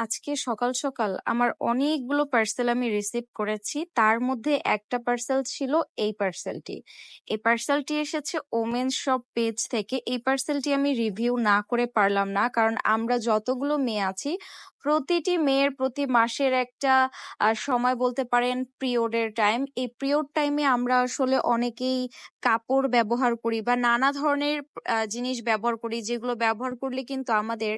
আজকে সকাল, সকাল আমার অনেকগুলো পার্সেল আমি রিসিভ করেছি। তার মধ্যে একটা পার্সেল ছিল এই পার্সেলটি। এই পার্সেলটি এসেছে ওমেন শপ পেজ থেকে। এই পার্সেলটি আমি রিভিউ না করে পারলাম না। কারণ আমরা যতগুলো মেয়ে আছি, প্রতিটি মেয়ের প্রতি মাসের একটা সময় বলতে পারেন পিরিয়ডের টাইম। এই পিরিয়ড টাইমে আমরা আসলে অনেকেই কাপড় ব্যবহার করি বা নানা ধরনের জিনিস ব্যবহার করি, যেগুলো ব্যবহার করলে কিন্তু আমাদের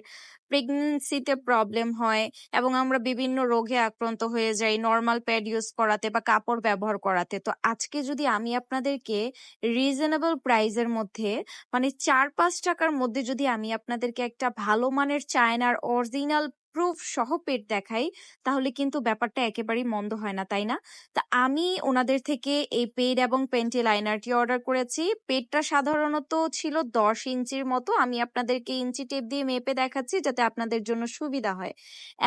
প্রেগন্যান্সিতে প্রবলেম হয় এবং আমরা বিভিন্ন রোগে আক্রান্ত হয়ে যাই নর্মাল প্যাড ইউজ করাতে বা কাপড় ব্যবহার করাতে। তো আজকে যদি আমি আপনাদেরকে রিজনেবল প্রাইজের মধ্যে মানে চার পাঁচ টাকার মধ্যে যদি আমি আপনাদেরকে একটা ভালো মানের চায়নার অরিজিনাল প্রুফ সহ পেট দেখাই, তাহলে কিন্তু ব্যাপারটা একেবারেই মন্দ হয় না, তাই না? তা আমি ওনাদের থেকে এই পেড এবং পেন্টি লাইনারটি অর্ডার করেছি। পেডটা সাধারণত ছিল ১০ ইঞ্চির মতো। আমি আপনাদেরকে ইঞ্চি টেপ দিয়ে মেপে দেখাচ্ছি যাতে আপনাদের জন্য সুবিধা হয়।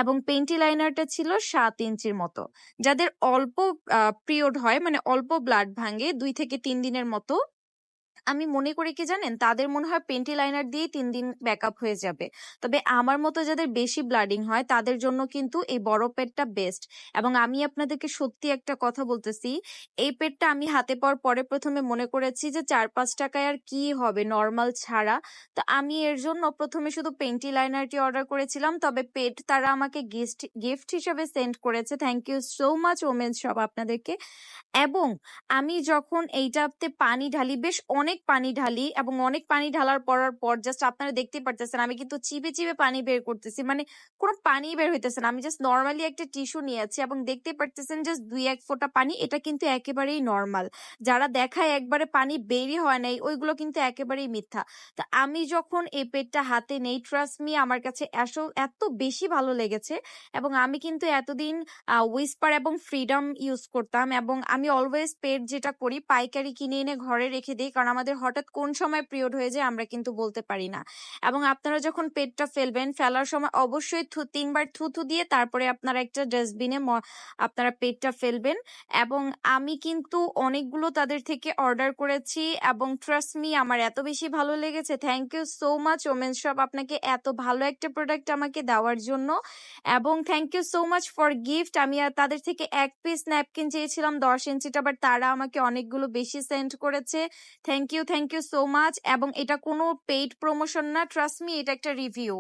এবং পেন্টি লাইনারটা ছিল সাত ইঞ্চির মতো। যাদের অল্প পিরিয়ড হয় মানে অল্প ব্লাড ভাঙে দুই থেকে তিন দিনের মতো আমি মনে করি কি জানেন? তাদের মনে হয় পেন্টি লাইনার দিয়েই ৩ দিন ব্যাকআপ হয়ে যাবে। তবে আমার মতো যাদের বেশি ব্লাডিং হয় তাদের জন্য কিন্তু এই বড় পেডটা বেস্ট। এবং আমি আপনাদেরকে সত্যি একটা কথা বলতেছি, এই পেডটা আমি হাতে পাওয়ার পরে ১ম এ মনে করেছি যে ৳৪-৫ য় আর কি হবে নরমাল ছাড়া। তো আমি এর জন্য ১ম এ শুধু পেন্টি লাইনারটি অর্ডার করেছিলাম। তবে পেড তারা আমাকে গিস্ট গিফট হিসেবে সেন্ড করেছে। Thank you so much women's shop আপনাদেরকে। এবং আমি যখন এইটাতে পানি ঢালি, বেশ অনেক পানি ঢালি এবং অনেক পানি ঢালার পড়ার পর জাস্ট আপনারা দেখতেই পারতেছেন আমি কিন্তু চিপে, চিপে পানি বের করতেছি। মানে কোন পানি বের হইতেছে না। আমি জাস্ট নর্মালি একটা টিস্যু নিয়েছি এবং দেখতেই পারতেছেন জাস্ট ২-১ ফোঁটা পানি। এটা কিন্তু একেবারেই নর্মাল যারা দেখায় একবারে পানি বেরই হয় নাই, ওইগুলো কিন্তু একেবারেই মিথ্যা। তো আমি যখন এই পেডটা হাতে নেই, ট্রাস্ট মি আমার কাছে এত বেশি ভালো লেগেছে এবং আমি কিন্তু এতদিন আ হুইসপার এবং ফ্রিডম ইউজ করতাম এবং আমি অলওয়েজ পেড যেটা করি পাইকারি কিনে এনে ঘরে রেখে দিই কারণ আমাদের হঠাৎ কোন সময় পিরিয়ড হয়ে যায় আমরা কিন্তু বলতে পারি না। এবং আপনারা যখন পেটটা ফেলবেন, ফেলার সময় অবশ্যই তিনবার ৩ বার থু-থু দিয়ে তারপরে আপনারা একটা ডাস্টবিনে আপনারা পেটটা ফেলবেন। এবং আমি কিন্তু অনেকগুলো তাদের থেকে অর্ডার করেছি এবং ট্রাস্ট মি আমার এত বেশি ভালো লেগেছে। Thank you so much women shop আপনাকে এত ভালো একটা প্রোডাক্ট আমাকে দেওয়ার জন্য। এবং thank you so much for gift. আমি তাদের থেকে এক পিস ন্যাপকিন চেয়েছিলাম ১০ ইঞ্চিটা বাট তারা আমাকে অনেকগুলো বেশি সেন্ড করেছে। Thank you, thank you so much এবং এটা কোনো পেইড প্রমোশন না। ট্রাস্ট মি এটা একটা রিভিউ।